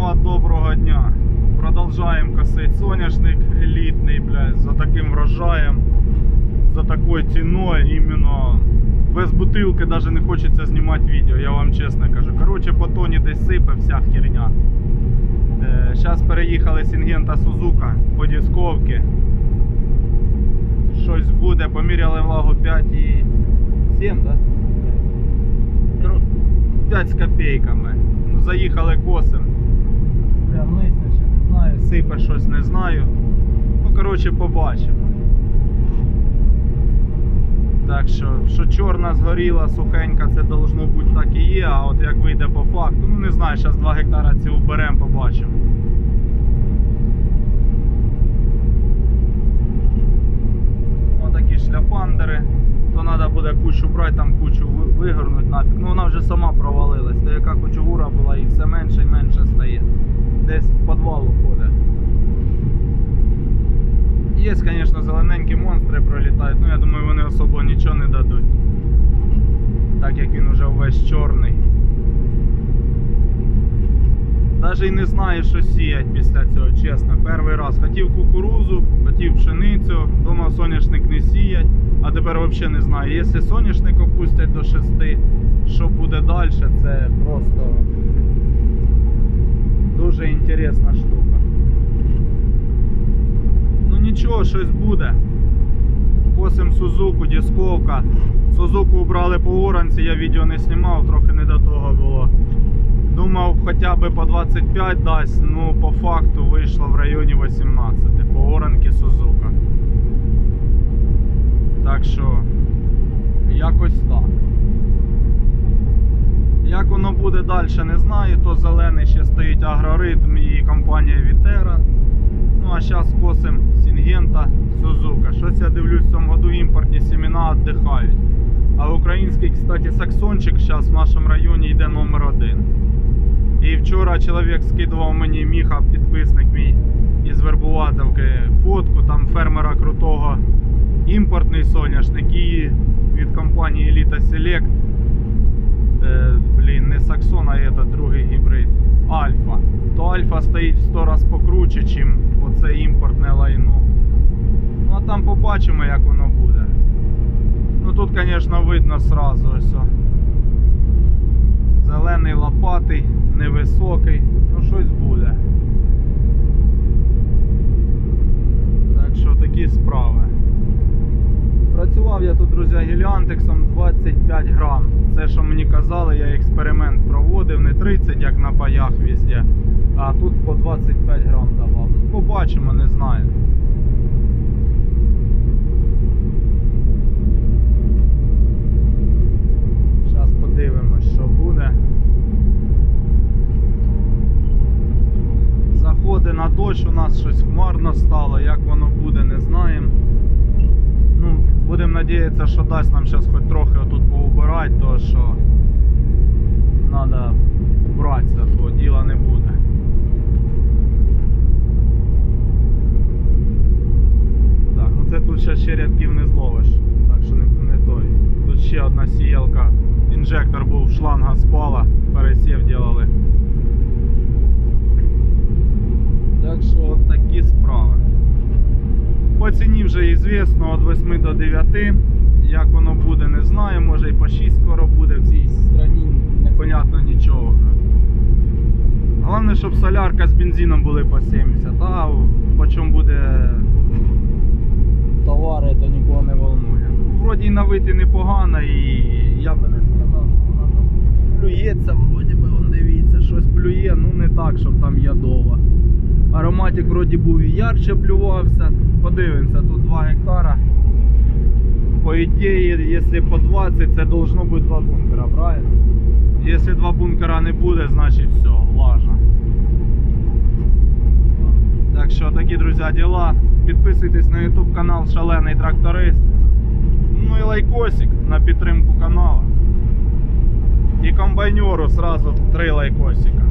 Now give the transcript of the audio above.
Снова доброго дня. Продовжаємо косити соняшник елітний, блядь, за таким врожаєм, за такою ціною, іменно без бутилки навіть не хочеться знімати відео, я вам чесно кажу. Коротше, по тоні десь сипе вся херня. Зараз переїхали з Інгента Сузука по дисковці. Щось буде, поміряли влагу 5,7, да? 5 з копійками. Ну, заїхали косим. Прям лися ще не знаю, сипе щось не знаю. Ну, коротше, побачимо. Так що, що чорна згоріла, сухенька, це должно бути так і є, а от як вийде по факту, ну не знаю, зараз 2 гектара ці уберемо, побачимо. Отакі шляпандери. То треба буде кучу брати, там кучу вигорнути нафіг. Ну вона вже сама провалилась. То яка кучугура була і все менше і менше стає. Десь в підвал уходить. Є, звісно, зелененькі монстри пролітають, ну я думаю, вони особо нічого не дадуть. Так як він уже увесь чорний. Навіть і не знаю, що сіять після цього, чесно. Перший раз хотів кукурузу, хотів пшеницю, думав соняшник не сіять, а тепер взагалі не знаю. Якщо соняшник опустять до 6, що буде далі, це просто дуже інтересна штука. Ну нічого, щось буде. Косим Сузуку, дисковка. Сузуку убрали по оранці, я відео не знімав, трохи не до того було. Думав, хоча б по 25 дасть, ну по факту вийшло в районі 18 по оранки Сузука. Так що, якось так. Як воно буде далі, не знаю. То зелений ще стоїть агроритм і компанія Вітера. Ну а зараз косим Сінгента Сузука. Щось я дивлюсь, в цьому году імпортні семена віддихають. А український, кстати, саксончик зараз в нашому районі йде номер один. І вчора чоловік скидував мені міха, підписник мій із Вербуватовки, фотку там фермера крутого. Імпортний соняшник і від компанії Elite Select. Е, блін, не Саксон, а це другий гібрид. Альфа. То Альфа стоїть в 100 раз покруче, чим оце імпортне лайно. Ну а там побачимо, як воно буде. Ну тут, звісно, видно сразу ось. Зелений лопатий, невисокий, ну щось буде. Так що такі справи. Працював я тут, друзі, геліантексом 25 грам. Це, що мені казали, я експеримент проводив, не 30, як на паях везде, а тут по 25 грам давав. Ну, побачимо, не знаю. Зараз подивимось, що буде. Заходи на дощ, у нас щось хмарно стало, як воно буде, не знаємо. Ну, будемо надіятися, що дасть нам зараз хоч трохи отут поубирати, то що треба убратися, то діла не буде. Так, ну це тут ще, ще рядків не зловиш. Так що не, не той. Тут ще одна сіялка. Інжектор був, шланга спала, пересів ділали. Так що от такі справи. По ізвісно від 8 до 9. Як воно буде, не знаю. Може і по 6 скоро буде в цій страні, непонятно нічого. Головне, щоб солярка з бензином були по 70, а по чому буде товари, то нікого не волнує. Вроді і на вид непогано, і я би не сказав, що вона плюється, вроді би, он дивіться, щось плює, ну не так, щоб там ядова. Ароматик вроді був і ярче плювався. Подивимося, тут 2 гектара. По ідеї, якщо по 20, це должно бути 2 бункера, правильно? Якщо 2 бункера не буде, значить все, влажно. Так що такі, друзі, діла. Підписуйтесь на YouTube канал Шалений Тракторист. Ну і лайкосик на підтримку каналу. І комбайнеру сразу три лайкосика.